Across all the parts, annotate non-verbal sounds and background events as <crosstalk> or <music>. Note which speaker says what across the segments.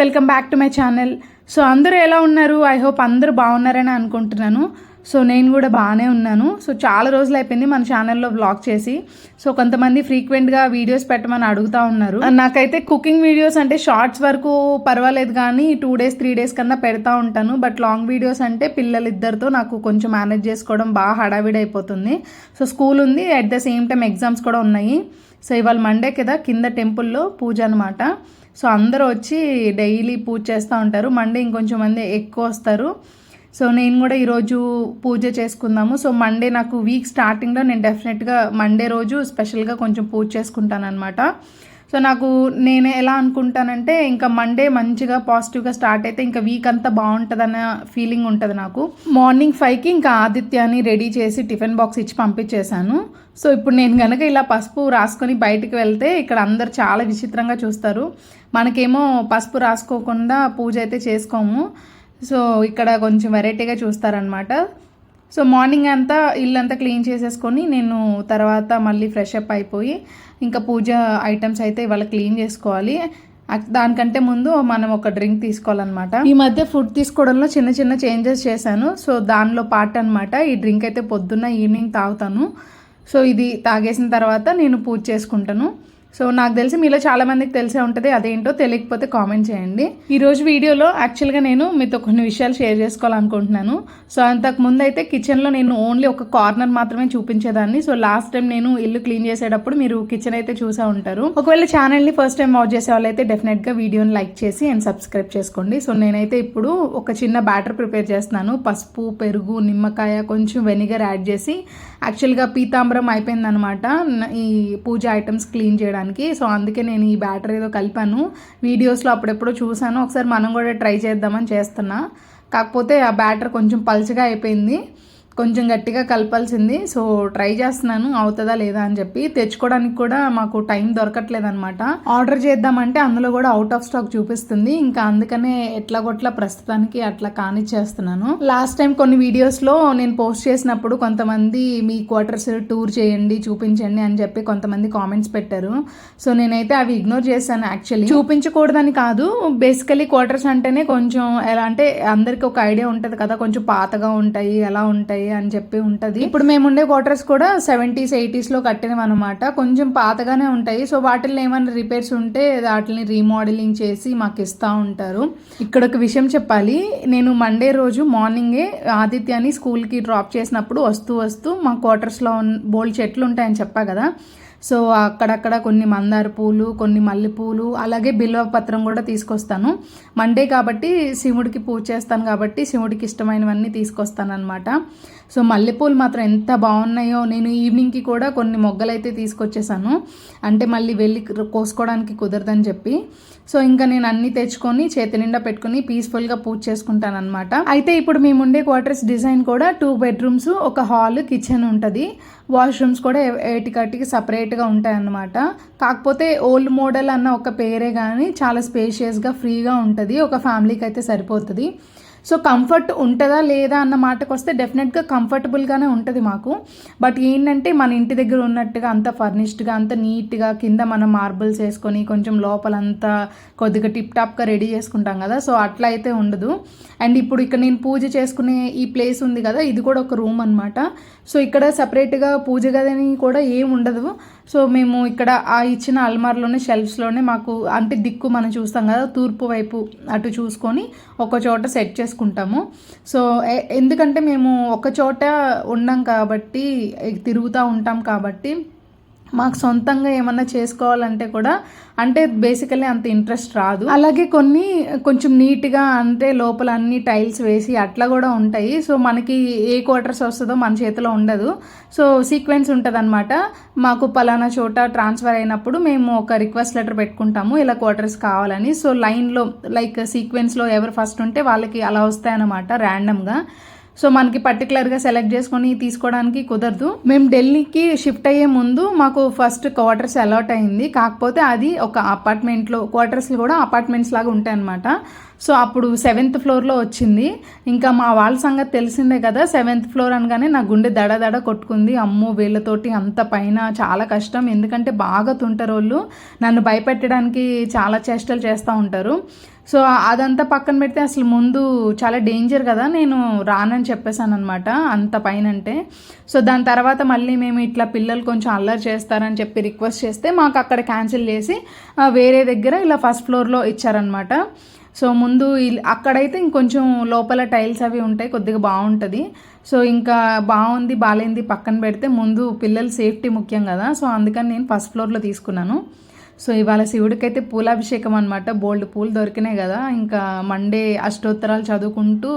Speaker 1: Welcome back to my channel so అందరూ ఎలా ఉన్నారు? ఐ హోప్ అందరూ బాగున్నారని అనుకుంటున్నాను. సో నేను కూడా బాగానే ఉన్నాను. సో చాలా రోజులు అయిపోయింది మన ఛానల్లో వ్లాగ్ చేసి. సో కొంతమంది ఫ్రీక్వెంట్గా వీడియోస్ పెట్టమని అడుగుతూ ఉన్నారు. నాకైతే కుకింగ్ వీడియోస్ అంటే షార్ట్స్ వరకు పర్వాలేదు కానీ టూ డేస్ త్రీ డేస్ కన్నా పెడతా ఉంటాను. బట్ లాంగ్ వీడియోస్ అంటే పిల్లలు ఇద్దరితో నాకు కొంచెం మేనేజ్ చేసుకోవడం బాగా హడావిడి అయిపోతుంది. సో స్కూల్ ఉంది. At the same time exams కూడా ఉన్నాయి. సో ఇవాళ మండే కదా కింద టెంపుల్లో పూజ అనమాట సో అందరూ వచ్చి డైలీ పూజ చేస్తూ ఉంటారు. మండే ఇంకొంచెం మంది ఎక్కువ వస్తారు. సో నేను కూడా ఈరోజు పూజ చేసుకుందాము. సో మండే నాకు వీక్ స్టార్టింగ్లో నేను డెఫినెట్గా మండే రోజు స్పెషల్గా కొంచెం పూజ చేసుకుంటాను అనమాట సో నాకు నేను ఎలా అనుకుంటానంటే ఇంకా మండే మంచిగా పాజిటివ్గా స్టార్ట్ అయితే ఇంకా వీక్ అంతా బాగుంటుందన్న ఫీలింగ్ ఉంటుంది నాకు. మార్నింగ్ ఫైవ్కి ఇంకా ఆదిత్యాన్ని రెడీ చేసి టిఫిన్ బాక్స్ ఇచ్చి పంపించేశాను. సో ఇప్పుడు నేను కనుక ఇలా పసుపు రాసుకొని బయటికి వెళ్తే ఇక్కడ అందరు చాలా విచిత్రంగా చూస్తారు. మనకేమో పసుపు రాసుకోకుండా పూజ అయితే చేసుకోము. సో ఇక్కడ కొంచెం వెరైటీగా చూస్తారనమాట సో మార్నింగ్ అంతా ఇల్లంతా క్లీన్ చేసేసుకొని నేను తర్వాత మళ్ళీ ఫ్రెష్ అప్ అయిపోయి ఇంకా పూజ ఐటమ్స్ అయితే ఇవాళ క్లీన్ చేసుకోవాలి. దానికంటే ముందు మనం ఒక డ్రింక్ తీసుకోవాలన్నమాట. ఈ మధ్య ఫుడ్ తీసుకోవడంలో చిన్న చిన్న చేంజెస్ చేశాను. సో దానిలో పార్ట్ అనమాట ఈ డ్రింక్ అయితే పొద్దున్న ఈవినింగ్ తాగుతాను. సో ఇది తాగేసిన తర్వాత నేను పూజ చేసుకుంటాను. సో నాకు తెలిసి మీలో చాలా మందికి తెలిసే ఉంటుంది అదేంటో తెలియకపోతే కామెంట్ చేయండి. ఈరోజు వీడియోలో యాక్చువల్గా నేను మీతో కొన్ని విషయాలు షేర్ చేసుకోవాలనుకుంటున్నాను. సో అంతకు ముందు అయితే కిచెన్లో నేను ఓన్లీ ఒక కార్నర్ మాత్రమే చూపించేదాన్ని. సో లాస్ట్ టైం నేను ఇల్లు క్లీన్ చేసేటప్పుడు మీరు కిచెన్ అయితే చూసా ఉంటారు. ఒకవేళ ఛానల్ని ఫస్ట్ టైం వాచ్ చేసే వాళ్ళైతే డెఫినెట్గా వీడియోని లైక్ చేసి అండ్ సబ్స్క్రైబ్ చేసుకోండి. సో నేనైతే ఇప్పుడు ఒక చిన్న బ్యాటర్ ప్రిపేర్ చేస్తున్నాను. పసుపు పెరుగు నిమ్మకాయ కొంచెం వెనిగర్ యాడ్ చేసి యాక్చువల్గా పీతాంబరం అయిపోయిందనమాట ఈ పూజ ఐటమ్స్ క్లీన్ చేయడానికి. సో అందుకే నేను ఈ బ్యాటర్ ఏదో కలిపాను. వీడియోస్లో అప్పుడెప్పుడో చూశాను. ఒకసారి మనం కూడా ట్రై చేద్దామని చేస్తున్నా. కాకపోతే ఆ బ్యాటర్ కొంచెం పల్చగా అయిపోయింది. కొంచెం గట్టిగా కలపాల్సింది. సో ట్రై చేస్తున్నాను. అవుతుందా లేదా అని చెప్పి తెచ్చుకోవడానికి కూడా మాకు టైం దొరకట్లేదు అనమాట ఆర్డర్ చేద్దామంటే అందులో కూడా అవుట్ ఆఫ్ స్టాక్ చూపిస్తుంది. ఇంకా అందుకనే ఎట్లా కొట్లా ప్రస్తుతానికి అట్లా కానిచ్చేస్తున్నాను. లాస్ట్ టైం కొన్ని వీడియోస్లో నేను పోస్ట్ చేసినప్పుడు కొంతమంది మీ క్వార్టర్స్ టూర్ చేయండి చూపించండి అని చెప్పి కొంతమంది కామెంట్స్ పెట్టారు. సో నేనైతే అవి ఇగ్నోర్ చేశాను యాక్చువల్లీ చూపించకూడదని కాదు. బేసికలీ క్వార్టర్స్ అంటేనే కొంచెం ఎలా అంటే అందరికి ఒక ఐడియా ఉంటుంది కదా. కొంచెం పాతగా ఉంటాయి ఎలా ఉంటాయి అని చెప్పి ఉంటుంది. ఇప్పుడు మేము ఉండే క్వార్టర్స్ కూడా సెవెంటీస్ ఎయిటీస్లో కట్టినవి అనమాట కొంచెం పాతగానే ఉంటాయి. సో వాటిల్లో ఏమైనా రిపేర్స్ ఉంటే వాటిని రీమోడలింగ్ చేసి మాకు ఇస్తూ ఉంటారు. ఇక్కడ ఒక విషయం చెప్పాలి. నేను మండే రోజు మార్నింగే ఆదిత్యాన్ని స్కూల్కి డ్రాప్ చేసినప్పుడు వస్తూ వస్తూ మా క్వార్టర్స్లో బోల్డ్ చెట్లు ఉంటాయని చెప్పా కదా. సో అక్కడక్కడ కొన్ని మందార పూలు కొన్ని మల్లె పూలు అలాగే బిల్వపత్రం కూడా తీసుకొస్తాను. మండే కాబట్టి శివుడికి పూజ చేస్తాను కాబట్టి శివుడికి ఇష్టమైనవన్నీ తీసుకొస్తాను అనమాట సో మల్లెపూలు మాత్రం ఎంత బాగున్నాయో నేను ఈవినింగ్కి కూడా కొన్ని మొగ్గలైతే తీసుకొచ్చేసాను. అంటే మళ్ళీ వెళ్ళి కోసుకోవడానికి కుదరదని చెప్పి. సో ఇంకా నేను అన్ని తెచ్చుకొని చేతి నిండా పెట్టుకుని పీస్ఫుల్గా పూజ చేసుకుంటాను అనమాట అయితే ఇప్పుడు మేము ఉండే క్వార్టర్స్ డిజైన్ కూడా టూ బెడ్రూమ్స్ ఒక హాల్ కిచెన్ ఉంటుంది. వాష్రూమ్స్ కూడా ఏటికటికి సపరేట్గా ఉంటాయన్నమాట. కాకపోతే ఓల్డ్ మోడల్ అన్న ఒక పేరే కానీ చాలా స్పేషియస్గా ఫ్రీగా ఉంటుంది. ఒక ఫ్యామిలీకి అయితే సరిపోతుంది. సో కంఫర్ట్ ఉంటుందా లేదా అన్న మాటకు వస్తే డెఫినెట్గా కంఫర్టబుల్గానే ఉంటుంది మాకు. బట్ ఏంటంటే మన ఇంటి దగ్గర ఉన్నట్టుగా అంత ఫర్నిష్డ్గా అంత నీట్గా కింద మనం మార్బుల్స్ వేసుకొని కొంచెం లోపలంతా కొద్దిగా టిప్ టాప్గా రెడీ చేసుకుంటాం కదా. సో అట్లా అయితే ఉండదు. అండ్ ఇప్పుడు ఇక్కడ నేను పూజ చేసుకునే ఈ ప్లేస్ ఉంది కదా ఇది కూడా ఒక రూమ్ అనమాట సో ఇక్కడ సపరేట్గా పూజ గదని కూడా ఏం ఉండదు. సో మేము ఇక్కడ ఆ ఇచ్చిన అల్మార్లోనే షెల్ఫ్స్లోనే మాకు అంటే దిక్కు మనం చూస్తాం కదా తూర్పు వైపు అటు చూసుకొని ఒక చోట సెట్ చేసుకుంటాం చేసుకుంటాము సో ఎందుకంటే మేము ఒక చోట ఉండం కాబట్టి తిరుగుతూ ఉంటాం కాబట్టి మాకు సొంతంగా ఏమన్నా చేసుకోవాలంటే కూడా అంటే బేసికలీ అంత ఇంట్రెస్ట్ రాదు. అలాగే కొన్ని కొంచెం నీట్గా అంటే లోపల అన్ని టైల్స్ వేసి అట్లా కూడా ఉంటాయి. సో మనకి ఏ క్వార్టర్స్ వస్తుందో మన చేతిలో ఉండదు. సో సీక్వెన్స్ ఉంటుంది అనమాట మాకు పలానా చోట ట్రాన్స్ఫర్ అయినప్పుడు మేము ఒక రిక్వెస్ట్ లెటర్ పెట్టుకుంటాము ఇలా క్వార్టర్స్ కావాలని. సో లైన్లో లైక్ సీక్వెన్స్లో ఎవరు ఫస్ట్ ఉంటే వాళ్ళకి అలా వస్తాయన్నమాట ర్యాండమ్గా సో మనకి పర్టికులర్గా సెలెక్ట్ చేసుకొని తీసుకోవడానికి కుదరదు. మేము ఢిల్లీకి షిఫ్ట్ అయ్యే ముందు మాకు ఫస్ట్ క్వార్టర్స్ అలాట్ అయింది. కాకపోతే అది ఒక అపార్ట్మెంట్లో క్వార్టర్స్ కూడా అపార్ట్మెంట్స్ లాగా ఉంటాయి అన్నమాట సో అప్పుడు సెవెంత్ ఫ్లోర్లో వచ్చింది. ఇంకా మా వాళ్ళ సంగతి తెలిసిందే కదా సెవెంత్ ఫ్లోర్ అనగానే నా గుండె దడ దడ కొట్టుకుంది. అమ్మో వీళ్ళతోటి అంత పైన చాలా కష్టం. ఎందుకంటే బాగా తుంటారు వాళ్ళు నన్ను భయపెట్టడానికి చాలా చేష్టలు చేస్తూ ఉంటారు. సో అదంతా పక్కన పెడితే అసలు ముందు చాలా డేంజర్ కదా నేను రానని చెప్పేశాను అనమాట అంత పైన అంటే సో దాని తర్వాత మళ్ళీ మేము ఇట్లా పిల్లలు కొంచెం అల్లరి చేస్తారని చెప్పి రిక్వెస్ట్ చేస్తే మాకు అక్కడ క్యాన్సిల్ చేసి వేరే దగ్గర ఇలా ఫస్ట్ ఫ్లోర్లో ఇచ్చారనమాట సో ముందు ఇల్- అక్కడైతే ఇంకొంచెం లోపల టైల్స్ అవి ఉంటాయి కొద్దిగా బాగుంటుంది. సో ఇంకా బాగుంది బాగాలేంది పక్కన పెడితే ముందు పిల్లల సేఫ్టీ ముఖ్యం కదా. సో అందుకని నేను ఫస్ట్ ఫ్లోర్లో తీసుకున్నాను. సో ఇవాళ శివుడికైతే పూలాభిషేకం అనమాట బోల్డ్ పూలు దొరికినాయి కదా. ఇంకా మండే అష్టోత్తరాలు చదువుకుంటూ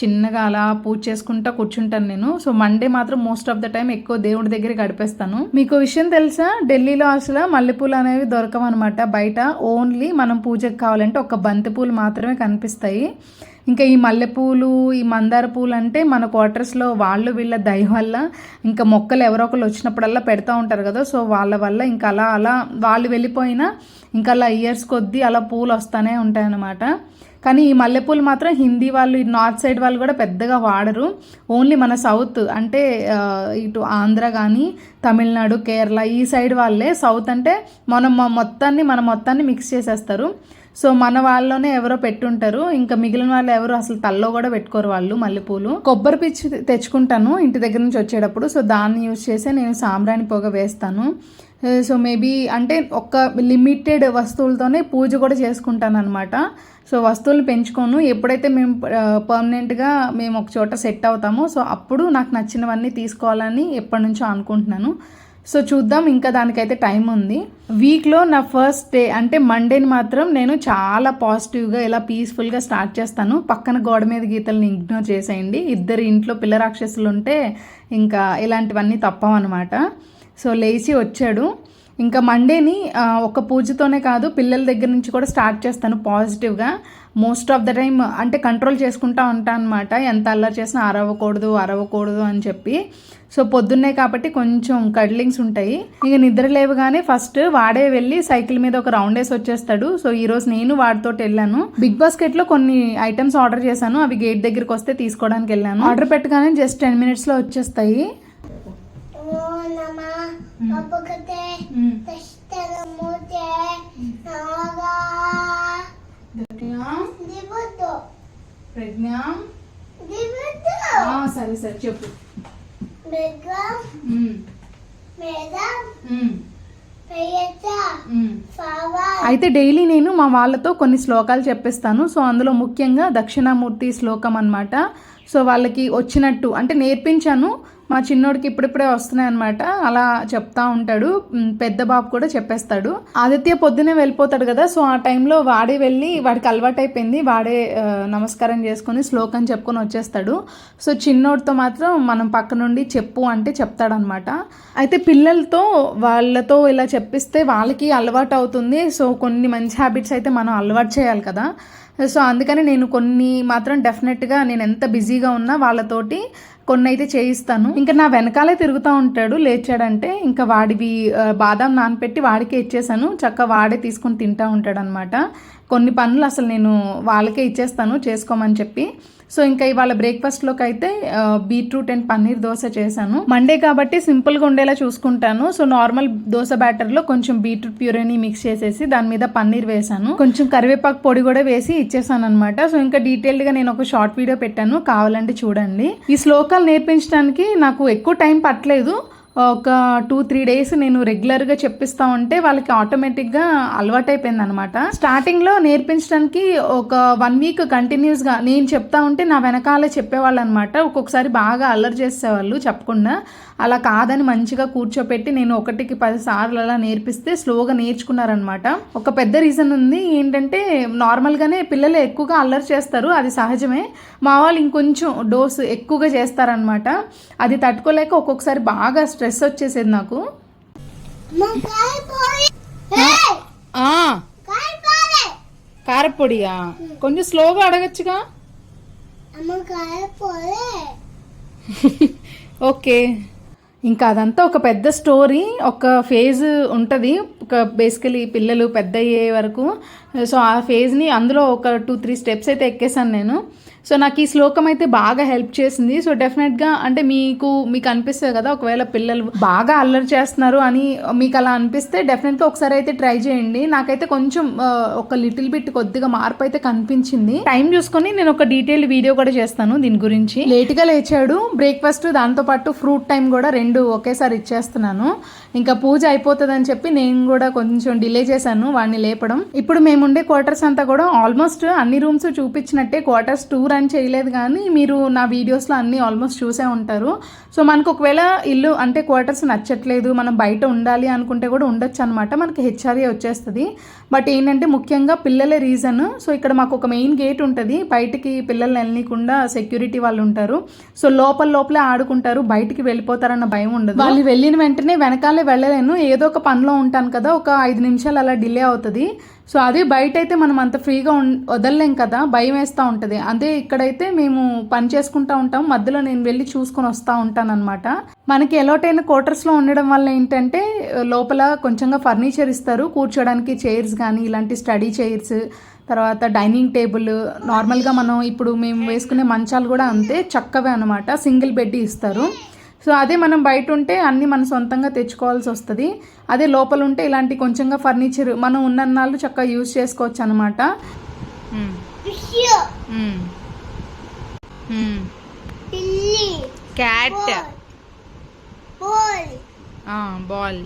Speaker 1: చిన్నగా అలా పూజ చేసుకుంటా కూర్చుంటాను నేను. సో మండే మాత్రం మోస్ట్ ఆఫ్ ద టైం ఎక్కువ దేవుడి దగ్గర గడిపేస్తాను. మీకు విషయం తెలుసా? ఢిల్లీలో అసలు మల్లెపూలు అనేవి దొరకవన్నమాట. బయట ఓన్లీ మనం పూజకు కావాలంటే ఒక బంతి పూలు మాత్రమే కనిపిస్తాయి. ఇంకా ఈ మల్లెపూలు ఈ మందార పూలు అంటే మన క్వార్టర్స్లో వాళ్ళు వీళ్ళ దయ వల్ల ఇంకా మొక్కలు ఎవరో ఒకరు వచ్చినప్పుడల్లా పెడతా ఉంటారు కదా. సో వాళ్ళ వల్ల ఇంకా అలా అలా వాళ్ళు వెళ్ళిపోయినా ఇంకా అలా ఇయర్స్ కొద్దీ అలా పూలు వస్తూనే ఉంటాయన్నమాట. కానీ ఈ మల్లెపూలు మాత్రం హిందీ వాళ్ళు ఈ నార్త్ సైడ్ వాళ్ళు కూడా పెద్దగా వాడరు. ఓన్లీ మన సౌత్ అంటే ఇటు ఆంధ్ర కానీ తమిళనాడు కేరళ ఈ సైడ్ వాళ్ళే. సౌత్ అంటే మనం మొత్తాన్ని మన మొత్తాన్ని మిక్స్ చేసేస్తారు. సో మన వాళ్ళలోనే ఎవరో పెట్టుంటారు. ఇంకా మిగిలిన వాళ్ళు ఎవరు అసలు తల్లో కూడా పెట్టుకోరు వాళ్ళు మల్లెపూలు. కొబ్బరి పిచ్చి తెచ్చుకుంటాను ఇంటి దగ్గర నుంచి వచ్చేటప్పుడు. సో దాన్ని యూజ్ చేసే నేను సాంబ్రాణి పొగ వేస్తాను. సో మేబీ అంటే ఒక లిమిటెడ్ వస్తువులతోనే పూజ కూడా చేసుకుంటాను అనమాట సో వస్తువులు పెంచుకోను. ఎప్పుడైతే మేము పర్మనెంట్గా మేము ఒక చోట సెట్ అవుతామో సో అప్పుడు నాకు నచ్చినవన్నీ తీసుకోవాలని ఎప్పటి నుంచో అనుకుంటున్నాను. సో చూద్దాం ఇంకా దానికైతే టైం ఉంది. వీక్లో నా ఫస్ట్ డే అంటే మండేని మాత్రం నేను చాలా పాజిటివ్గా ఇలా పీస్ఫుల్గా స్టార్ట్ చేస్తాను. పక్కన గోడ మీద గీతల్ని ఇగ్నోర్ చేసేయండి. ఇద్దరు ఇంట్లో పిల్ల రాక్షసులు ఉంటే ఇంకా ఇలాంటివన్నీ తప్పవన్నమాట సో లేచి వచ్చాడు. ఇంకా మండేని ఒక పూజతోనే కాదు పిల్లల దగ్గర నుంచి కూడా స్టార్ట్ చేస్తాను పాజిటివ్గా. మోస్ట్ ఆఫ్ ద టైం అంటే కంట్రోల్ చేసుకుంటా ఉంటాను అనమాట ఎంత అల్లరి చేసినా అరవకూడదు అరవకూడదు అని చెప్పి. సో పొద్దున్నే కాబట్టి కొంచెం కడ్లింగ్స్ ఉంటాయి. ఇక నిద్ర లేవగానే ఫస్ట్ వాడే వెళ్ళి సైకిల్ మీద ఒక రౌండ్ వేసి వచ్చేస్తాడు. సో ఈ రోజు నేను వాడితో వెళ్ళాను. బిగ్ బాస్కెట్లో కొన్ని ఐటమ్స్ ఆర్డర్ చేశాను. అవి గేట్ దగ్గరికి వస్తే తీసుకోవడానికి వెళ్ళాను. ఆర్డర్ పెట్టగానే జస్ట్ టెన్ మినిట్స్లో వచ్చేస్తాయి ప్రజ్ఞ? సరే సరే చెప్పు. అయితే డైలీ నేను మా వాళ్ళతో కొన్ని శ్లోకాలు చెప్పిస్తాను. సో అందులో ముఖ్యంగా దక్షిణామూర్తి శ్లోకం అన్నమాట. సో వాళ్ళకి వచ్చినట్టు అంటే నేర్పించాను. మా చిన్నోడికి ఇప్పుడిప్పుడే వస్తున్నాయి అనమాట అలా చెప్తా ఉంటాడు. పెద్ద బాబు కూడా చెప్పేస్తాడు. ఆదిత్య పొద్దునే వెళ్ళిపోతాడు కదా సో ఆ టైంలో వాడే వెళ్ళి వాడికి అలవాటు అయిపోయింది వాడే నమస్కారం చేసుకొని శ్లోకం చెప్పుకొని వచ్చేస్తాడు. సో చిన్నోడితో మాత్రం మనం పక్క నుండి చెప్పు అంటే చెప్తాడనమాట అయితే పిల్లలతో వాళ్ళతో ఇలా చెప్పిస్తే వాళ్ళకి అలవాటు అవుతుంది సో కొన్ని మంచి హ్యాబిట్స్ అయితే మనం అలవాటు చేయాలి కదా. సో అందుకని నేను కొన్ని మాత్రం డెఫినెట్గా నేను ఎంత బిజీగా ఉన్నా వాళ్ళతోటి కొన్ని అయితే చేయిస్తాను. ఇంకా నా వెనకాలే తిరుగుతూ ఉంటాడు లేచాడంటే ఇంకా వాడివి బాదం నానపెట్టి వాడికే ఇచ్చేసాను చక్క వాడే తీసుకొని తింటా ఉంటాడనమాట. కొన్ని పనులు అసలు నేను వాళ్ళకే ఇచ్చేస్తాను చేసుకోమని చెప్పి. సో ఇంకా ఇవాళ బ్రేక్ఫాస్ట్లోకి అయితే బీట్రూట్ అండ్ పన్నీర్ దోశ చేశాను. మండే కాబట్టి సింపుల్గా ఉండేలా చూసుకుంటాను. సో నార్మల్ దోశ బ్యాటర్లో కొంచెం బీట్రూట్ ప్యూరేని మిక్స్ చేసేసి దాని మీద పన్నీర్ వేసాను కొంచెం కరివేపాకు పొడి కూడా వేసి ఇచ్చేసాను అనమాట సో ఇంకా డీటెయిల్డ్గా నేను ఒక షార్ట్ వీడియో పెట్టాను. కావాలంటే చూడండి. ఈ శ్లోకాలు నేర్పించడానికి నాకు ఎక్కువ టైం పట్టలేదు. ఒక టూ త్రీ డేస్ నేను రెగ్యులర్గా చెప్పిస్తా ఉంటే వాళ్ళకి ఆటోమేటిక్గా అలవాటైపోయింది అనమాట స్టార్టింగ్లో నేర్పించడానికి ఒక వన్ వీక్ కంటిన్యూస్గా నేను చెప్తా ఉంటే నా వెనకాలే చెప్పేవాళ్ళు అనమాట ఒక్కొక్కసారి బాగా అల్లరి చేసేవాళ్ళు చెప్పకుండా. అలా కాదని మంచిగా కూర్చోపెట్టి నేను ఒకటికి పది సార్లు అలా నేర్పిస్తే స్లోగా నేర్చుకున్నారనమాట ఒక పెద్ద రీజన్ ఉంది ఏంటంటే నార్మల్గానే పిల్లలు ఎక్కువగా అల్లరి చేస్తారు. అది సహజమే. మా వాళ్ళు ఇంకొంచెం డోస్ ఎక్కువగా చేస్తారనమాట అది తట్టుకోలేక ఒక్కొక్కసారి బాగా స్ట్రెస్ వచ్చేసేది నాకు. కారపొడియా కొంచెం స్లోగా అడగచ్చుగా. <laughs> ఓకే. ఇంకా అదంతా ఒక పెద్ద స్టోరీ ఒక ఫేజ్ ఉంటుంది. ఒక బేసికలీ పిల్లలు పెద్ద అయ్యే వరకు. సో ఆ ఫేజ్ని అందులో ఒక టూ త్రీ స్టెప్స్ అయితే ఎక్కేసాను నేను. సో నాకు ఈ శ్లోకం అయితే బాగా హెల్ప్ చేసింది. సో డెఫినెట్గా అంటే మీకు మీకు అనిపిస్తుంది కదా ఒకవేళ పిల్లలు బాగా అల్లరి చేస్తున్నారు అని మీకు అలా అనిపిస్తే డెఫినెట్గా ఒకసారి అయితే ట్రై చేయండి. నాకైతే కొంచెం ఒక లిటిల్ బిట్ కొద్దిగా మార్పు అయితే కనిపించింది. టైం చూసుకొని నేను ఒక డీటెయిల్డ్ వీడియో కూడా చేస్తాను దీని గురించి. లేట్గా లేచాడు. బ్రేక్ఫాస్ట్ దాంతోపాటు ఫ్రూట్ టైం కూడా రెండు ఒకేసారి ఇచ్చేస్తున్నాను. ఇంకా పూజ అయిపోతుందని చెప్పి నేను కూడా కొంచెం డిలే చేశాను వాడిని లేపడం. ఇప్పుడు మేము ఉండే క్వార్టర్స్ అంతా కూడా ఆల్మోస్ట్ అన్ని రూమ్స్ చూపించినట్టే క్వార్టర్స్ టూర్ అని చేయలేదు కానీ మీరు నా వీడియోస్లో అన్ని ఆల్మోస్ట్ చూసే ఉంటారు. సో మనకు ఒకవేళ ఇల్లు అంటే క్వార్టర్స్ నచ్చట్లేదు మనం బయట ఉండాలి అనుకుంటే కూడా ఉండొచ్చు అనమాట మనకి హెచ్ఆర్ఏ వచ్చేస్తుంది. బట్ ఏంటంటే ముఖ్యంగా పిల్లలే రీజన్. సో ఇక్కడ మాకు ఒక మెయిన్ గేట్ ఉంటుంది. బయటికి పిల్లల్ని వెళ్ళకుండా సెక్యూరిటీ వాళ్ళు ఉంటారు. సో లోపల లోపలే ఆడుకుంటారు. బయటికి వెళ్ళిపోతారన్న భయం ఉండదు. వాళ్ళు వెళ్ళిన వెంటనే వెనకాలే వెళ్ళలేను. ఏదో ఒక పనిలో ఉంటాను కదా. ఒక ఐదు నిమిషాలు అలా డిలే అవుతుంది. సో అదే బయట అయితే మనం అంత ఫ్రీగా ఉన్- వదలలేం కదా భయం వేస్తూ ఉంటుంది. అదే ఇక్కడైతే మేము పని చేసుకుంటూ ఉంటాం. మధ్యలో నేను వెళ్ళి చూసుకొని వస్తూ ఉంటానన్నమాట. మనకి ఎలాట్ అయిన క్వార్టర్స్లో ఉండడం వల్ల ఏంటంటే లోపల కొంచెంగా ఫర్నిచర్ ఇస్తారు. కూర్చోడానికి చైర్స్ కానీ ఇలాంటి స్టడీ చైర్స్ తర్వాత డైనింగ్ టేబుల్ నార్మల్గా మనం ఇప్పుడు మేము వేసుకునే మంచాలు కూడా అంతే చక్కవే అనమాట సింగిల్ బెడ్ ఇస్తారు. సో అదే మనం బయట ఉంటే అన్నీ మనం సొంతంగా తెచ్చుకోవాల్సి వస్తుంది. అదే లోపల ఉంటే ఇలాంటి కొంచెంగా ఫర్నిచర్ మనం ఉన్నన్నాళ్ళు చక్కగా యూజ్ చేసుకోవచ్చు అనమాట. క్యాట్. బాల్.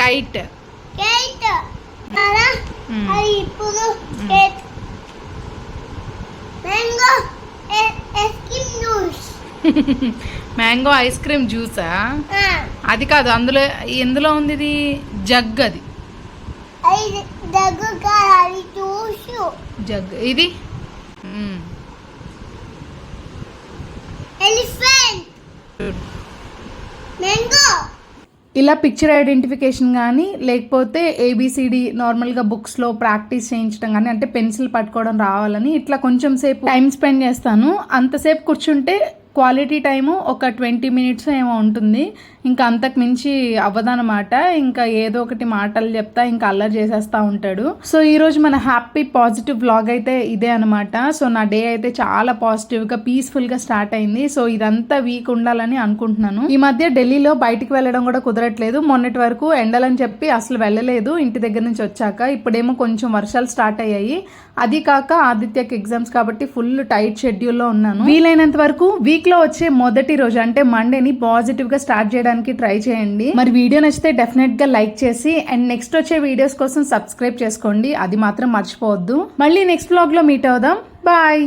Speaker 1: కైట్.
Speaker 2: అది ఇప్పుడు mango ice cream juice.
Speaker 1: Mango ice cream జ్యూసా? అది కాదు అందులో ఎందులో ఉంది ఇది? జగ్ అది. జగ్ ఇది?
Speaker 2: ఎలిఫెంట్. మ్యాంగో.
Speaker 1: ఇలా పిక్చర్ ఐడెంటిఫికేషన్ కానీ లేకపోతే ఏబిసిడి నార్మల్గా బుక్స్లో ప్రాక్టీస్ చేయించడం కానీ అంటే పెన్సిల్ పట్టుకోవడం రావాలని ఇట్లా కొంచెం సేపు టైం స్పెండ్ చేస్తాను. అంతసేపు కూర్చుంటే క్వాలిటీ టైము ఒక ట్వంటీ మినిట్స్ ఏమో ఉంటుంది. ఇంకా అంతకు మించి అవ్వదనమాట ఇంకా ఏదో ఒకటి మాటలు చెప్తా ఇంకా అల్లరి చేసేస్తూ ఉంటాడు. సో ఈరోజు మన హ్యాపీ పాజిటివ్ బ్లాగ్ అయితే ఇదే అనమాట సో నా డే అయితే చాలా పాజిటివ్గా పీస్ఫుల్గా స్టార్ట్ అయింది. సో ఇదంతా వీక్ ఉండాలని అనుకుంటున్నాను. ఈ మధ్య ఢిల్లీలో బయటికి వెళ్ళడం కూడా కుదరట్లేదు. మొన్నటి వరకు ఎండలని చెప్పి అసలు వెళ్ళలేదు. ఇంటి దగ్గర నుంచి వచ్చాక ఇప్పుడేమో కొంచెం వర్షాలు స్టార్ట్ అయ్యాయి. అది కాక ఆదిత్యకి ఎగ్జామ్స్ కాబట్టి ఫుల్ టైట్ షెడ్యూల్లో ఉన్నాను. వీలైనంత వరకు వీక్లో వచ్చే మొదటి రోజు అంటే మండేని పాజిటివ్గా స్టార్ట్ చేయడానికి ట్రై చేయండి. మరి వీడియో నచ్చితే డెఫినెట్గా లైక్ చేసి అండ్ నెక్స్ట్ వచ్చే వీడియోస్ కోసం సబ్స్క్రైబ్ చేసుకోండి. అది మాత్రం మర్చిపోవద్దు. మళ్ళీ నెక్స్ట్ బ్లాగ్లో మీట్ అవుదాం. బాయ్.